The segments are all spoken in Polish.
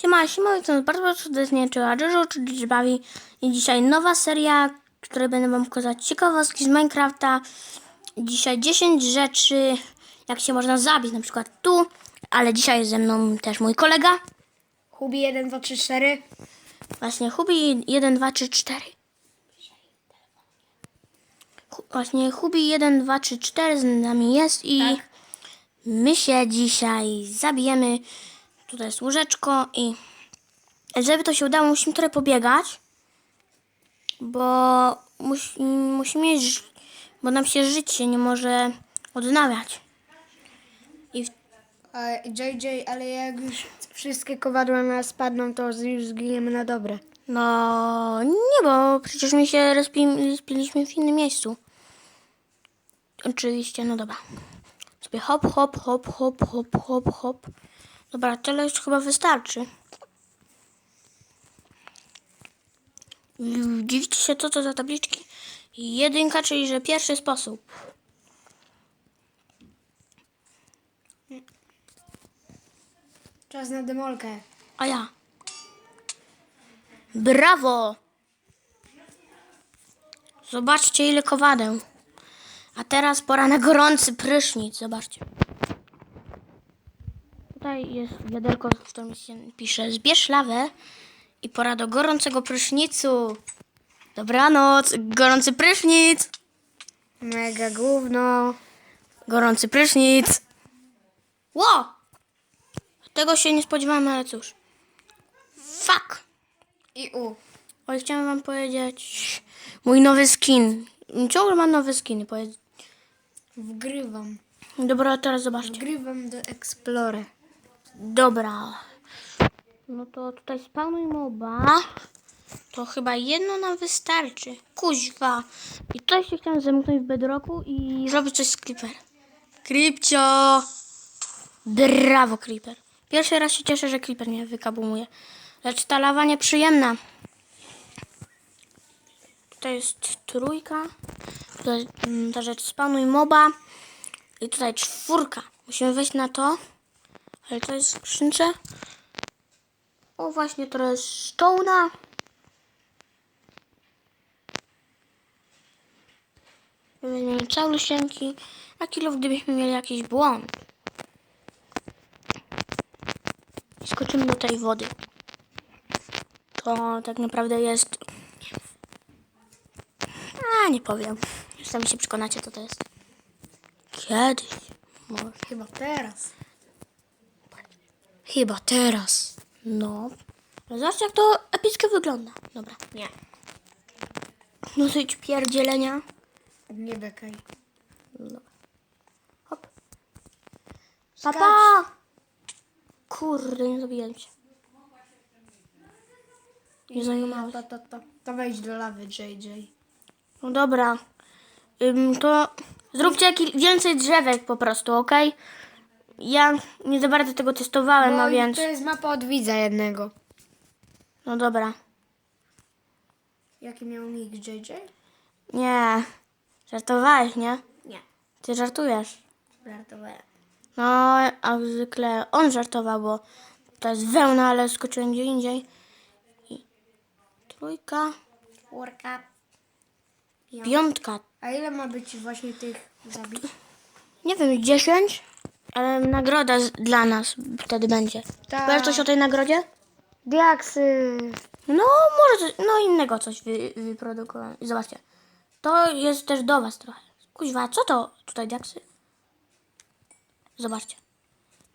Siema, siema, was bardzo serdecznie, czy Adżerzu, czy Dżbawi. I dzisiaj nowa seria, w której będę wam pokazać ciekawostki z Minecrafta. Dzisiaj 10 rzeczy, jak się można zabić, na przykład tu. Ale dzisiaj jest ze mną też mój kolega, Hubi 1, 2, 3, 4. właśnie Hubi 1, 2, 3, 4. Hu- Właśnie Hubi 1, 2, 3, 4 z nami jest i Tak. my się dzisiaj zabijemy. Tutaj jest łóżeczko i żeby to się udało, musimy trochę pobiegać, bo musi, musimy mieć, bo nam się życie nie może odnawiać. I w, A JJ, ale jak już wszystkie kowadła nas spadną, to już zginiemy na dobre. no nie, bo przecież my się respiliśmy w innym miejscu. Oczywiście, no dobra. Sobie hop, hop, hop, hop, hop, hop, hop. Dobra, tyle już chyba wystarczy. Dziwicie się, co to za tabliczki? Jedynka, czyli że pierwszy sposób. Czas na demolkę. A ja. Brawo! Zobaczcie, ile kowadeł. A teraz pora na gorący prysznic. Zobaczcie. Tutaj jest wiaderko, w którym się pisze zbierz lawę i pora do gorącego prysznicu. Dobranoc, gorący prysznic. Mega gówno. Gorący prysznic. Ło! Tego się nie spodziewałem, ale cóż. Fuck! I U. Oj, chciałem wam powiedzieć mój nowy skin. Ciągle mam nowe skiny. Powiedz. Wgrywam. Dobra, teraz zobaczcie. Wgrywam do Explorer. Dobra. No to tutaj spawnuj moba. To chyba jedno nam wystarczy. Kuźwa. I tutaj się chciałem zamknąć w bedrocku i zrobić coś z Creeper. Creepcio! Brawo, Creeper. Pierwszy raz się cieszę, że Creeper mnie wykabumuje. Lecz ta lawa nieprzyjemna. Tutaj jest trójka. Tutaj mm, ta rzecz spanuj moba. I tutaj czwórka. Musimy wejść na to. Ale to jest w skrzynce. O właśnie, to jest stołna. Weźmiemy całusienki. Na kilo, gdybyśmy mieli jakiś błąd. I skoczymy do tej wody. To tak naprawdę jest... A, nie powiem. Sami się przekonacie, co to jest. Kiedyś. Może. Chyba teraz. Chyba teraz. No. Ale zobaczcie, jak to epicko wygląda. Dobra. Nie. Dosyć pierdzielenia. Nie bekaj. Hop. Papa! Kurde, nie zabiłem się. Nie zajmowałeś. To, to, to. To wejdź do lawy, JJ. No dobra. Ym, to zróbcie jakieś więcej drzewek po prostu, ok? Ja nie za bardzo tego testowałem, a Bo więc... to jest mapa od widza jednego. No dobra. Jaki miał nick JJ? Nie. Żartowałeś, nie? Nie. Ty żartujesz. Żartowałem. No, a zwykle on żartował, bo to jest wełna, ale skoczyłem gdzie indziej. I trójka, Czwórka. piątka. A ile ma być właśnie tych zabić? Nie wiem, dziesięć, ale nagroda z, dla nas wtedy będzie. Tak. Wiesz coś o tej nagrodzie? Diaksy. No, może coś, no innego coś wy, wyprodukowałem. Zobaczcie. To jest też do was trochę. Kuźwa, co to tutaj diaksy? Zobaczcie.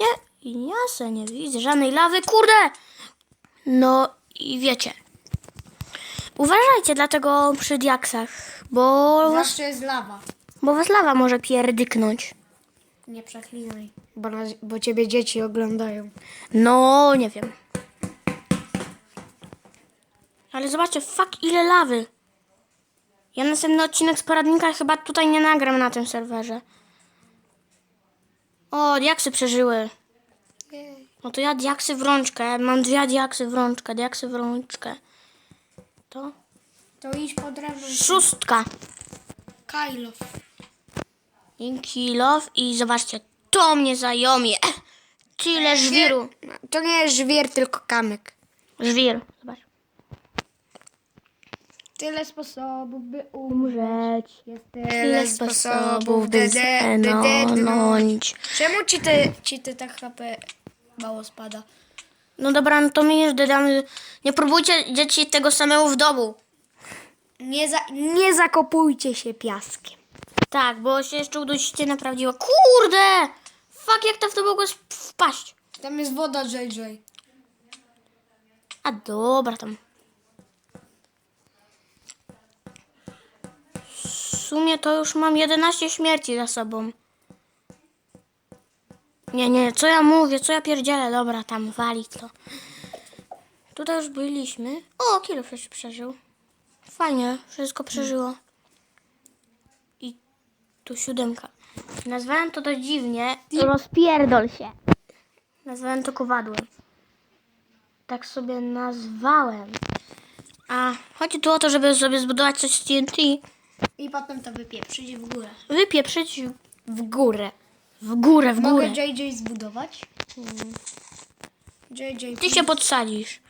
Nie, ja se nie widzę żadnej lawy, kurde! No i wiecie. Uważajcie dlatego przy diaksach, bo was, Zawsze jest lawa. bo was lawa może pierdyknąć. Nie przeklinaj. Bo, na, bo ciebie dzieci oglądają. No, nie wiem. Ale zobaczcie, fuck, ile lawy. Ja następny odcinek z poradnika chyba tutaj nie nagram na tym serwerze. O, diaksy przeżyły. No to ja diaksy w rączkę. Mam dwie diaksy w rączkę, diaksy w rączkę. To To idź po drewno. szóstka. Kajlow. I kilof i zobaczcie, to mnie zajomie. Tyle żwiru. To nie jest żwir, tylko kamyk. Żwir. Zobacz. Tyle sposobów, by Umrzeć. Jest Tyle sposobów, by stanąć. Czemu ci ty, ci ty tak HP mało spada? No dobra, no to my już dodamy. Nie próbujcie dzieci tego samego w domu. Nie, za, nie zakopujcie się piaskiem. Tak, bo się jeszcze na prawdziwe. Kurde! Fuck, jak to w to mogło wpaść? Tam jest woda, JJ. A dobra, tam. W sumie to już mam 11 śmierci za sobą. Nie, nie, co ja mówię, co ja pierdzielę? Dobra, tam walić to. Tutaj już byliśmy. O, kilo jeszcze przeżył. Fajnie, wszystko przeżyło. Tu siódemka. Nazwałem to dość dziwnie. Rozpierdol się. Nazwałem to kowadłem. Tak sobie nazwałem. A chodzi tu o to, żeby sobie zbudować coś z TNT, I potem to wypieprzyć w górę. wypieprzyć w górę. W górę, w Mogę górę. JJ zbudować? JJ, Ty się podsadzisz.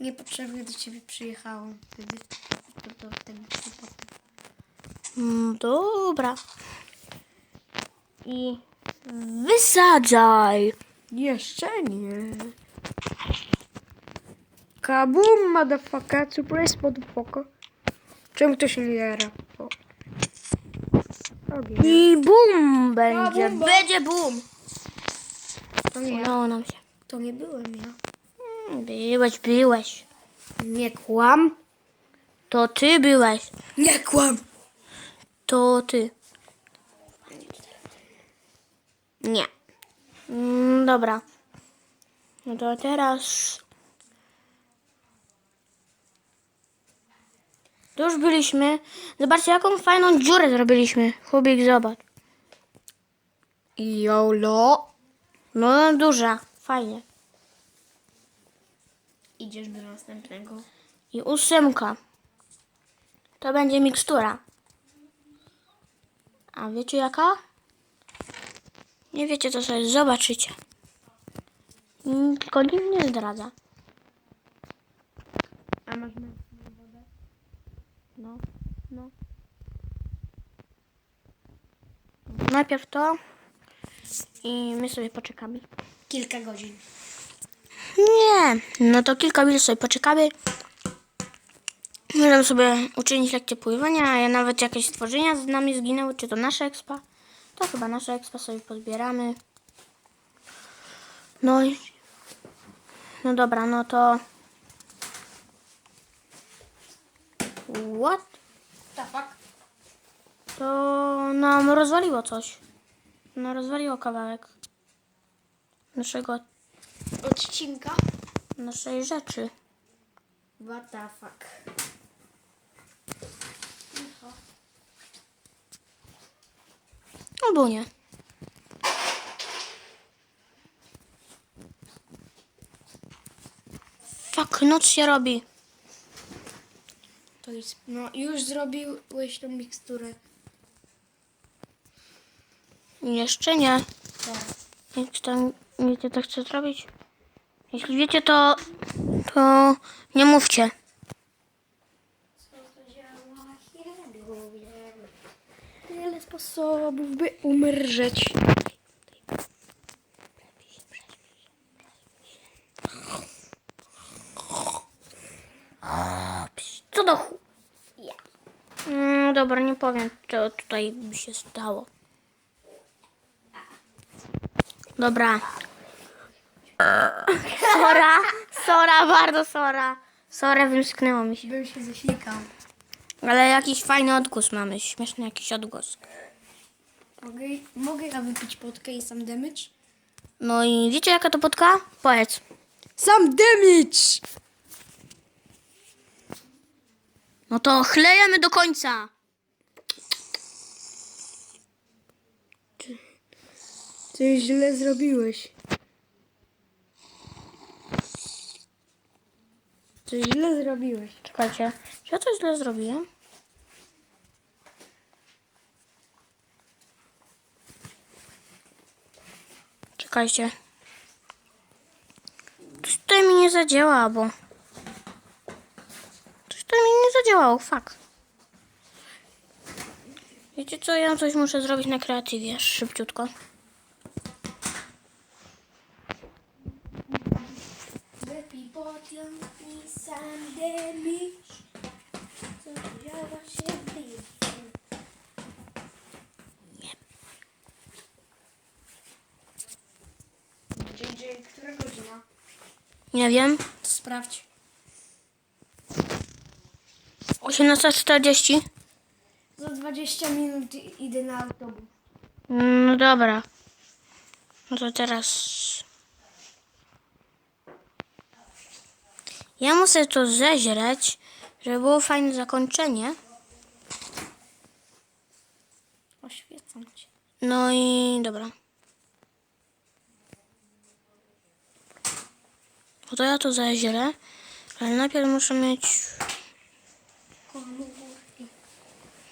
Niepotrzebnie do ciebie przyjechałam. Wtedy to, to wtedy to potem. Mm, dobra. I wysadzaj. Jeszcze nie. Kabum, motherfucker, surprise, motherfucker. Czemu to się nie jara? O. I bum będzie. bum, bum. Będzie bum. To nie ja. Udało nam się. To nie byłem ja. Mm, Byłeś, byłeś. Nie kłam. To ty byłeś. Nie kłam. To ty. Nie. Mm, dobra. No to teraz. Tu już byliśmy. Zobaczcie, jaką fajną dziurę zrobiliśmy. Chubik, zobacz. YOLO. No, duża. Fajnie. Idziesz do następnego. I ósemka. To będzie mikstura. A wiecie jaka? Nie wiecie, co sobie zobaczycie. Tylko nikt nie zdradza. A masz No, no. Najpierw to i my sobie poczekamy. kilka godzin. Nie, no to kilka minut sobie poczekamy. Możemy sobie uczynić lekcję pływania, a ja nawet jakieś stworzenia z nami zginęły, czy to nasze expa. To chyba nasze expa sobie pozbieramy. No i... No dobra, no to... What? Tapak. To nam rozwaliło coś. No rozwaliło kawałek naszego, Odcinka. naszej rzeczy. What the fuck. Albo nie. Fuck, noc się robi. To jest, no już zrobiłeś tą miksturę. Jeszcze nie. Tak. Jak tam wiecie, to chcę zrobić? Jeśli wiecie, to, to nie mówcie. Wiele sposobów, by umrzeć. Co do chu... No dobra, nie powiem, co tutaj by się stało. Dobra. Sora, sora, bardzo sora. Sora, wymsknęło mi się. Bym się zaślikał. Ale jakiś fajny odgłos mamy, śmieszny jakiś odgłos. Mogę, mogę ja wypić potkę i sam damage? No i wiecie jaka to podka? Powiedz. Sam damage! No to chlejemy do końca. Coś źle zrobiłeś. Ty źle zrobiłeś. Czekajcie. Ja to źle zrobiłem. Czekajcie. Coś tutaj mi nie zadziała, bo... Coś tutaj mi nie zadziałało, fuck. Wiecie co, ja coś muszę zrobić na kreatywie, szybciutko. Co się. JJ, która godzina? Nie wiem. Sprawdź. 18.40? Za 20 minut idę na autobus. No dobra. No to teraz... Ja muszę to zeźreć, żeby było fajne zakończenie. Oświecam cię. No i dobra. No to ja to zeźrę, ale najpierw muszę mieć...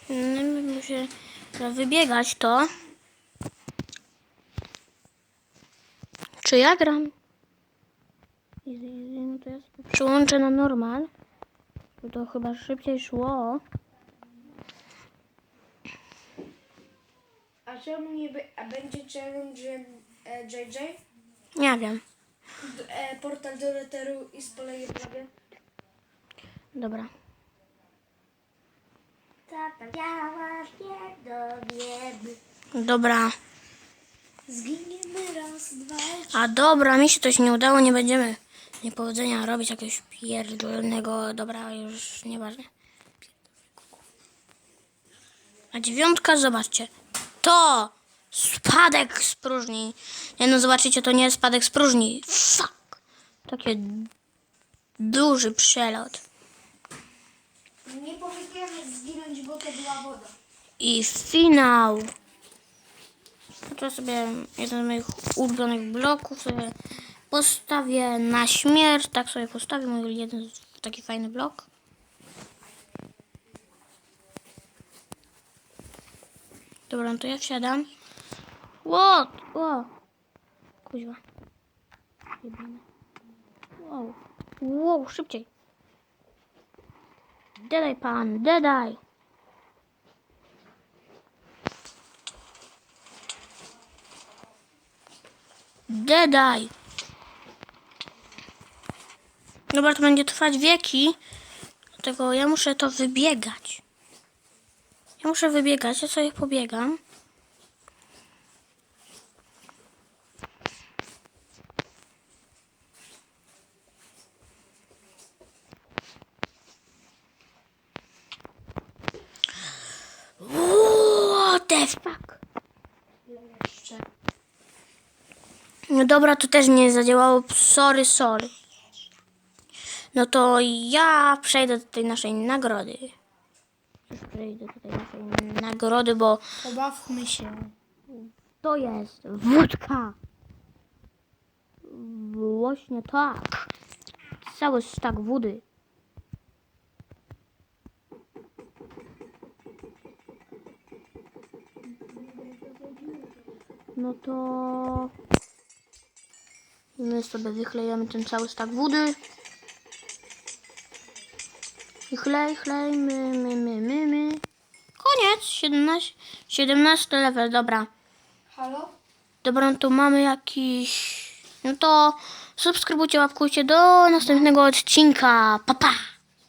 Najpierw muszę wybiegać to. Czy ja gram? To ja sobie przyłączę na normal. Bo to chyba szybciej szło. A czemu nie by, a będzie challenge e, JJ? Nie wiem. D- E, portal do leteru i spoleję prawie. Dobra. Dobra. Zginiemy raz, dwa, A dobra, mi się coś nie udało, nie będziemy niepowodzenia robić jakiegoś pierdolnego. Dobra, już nieważne. A dziewiątka, zobaczcie. To spadek z próżni. Nie no, zobaczycie, to nie jest spadek z próżni. Fuck. Takie duży przelot. Nie powiedziałem zginąć, bo to była woda. I finał. To sobie jeden z moich ulubionych bloków sobie postawię na śmierć. Tak sobie postawię mój jeden taki fajny blok. Dobra, no to ja wsiadam. Ło! Ło! Kuźwa. Wow. Wow, szybciej. Dedaj pan, dedaj. Dedaj. Dobra, to będzie trwać wieki. Dlatego ja muszę to wybiegać. Ja muszę wybiegać, ja sobie pobiegam. What the. No dobra, to też nie zadziałało. Sorry, sorry. No to ja przejdę do tej naszej nagrody. Już przejdę do tej naszej nagrody, bo Pobawmy się. to jest wódka. Właśnie tak. Cały stak wody. No to my sobie wychlejemy ten cały stak wody. I chlej, chlej, my, my, my, my, my. Koniec, 17, 17 level, dobra. Halo? Dobra, no to mamy jakiś... No to subskrybujcie, łapkujcie do następnego odcinka. Pa, pa!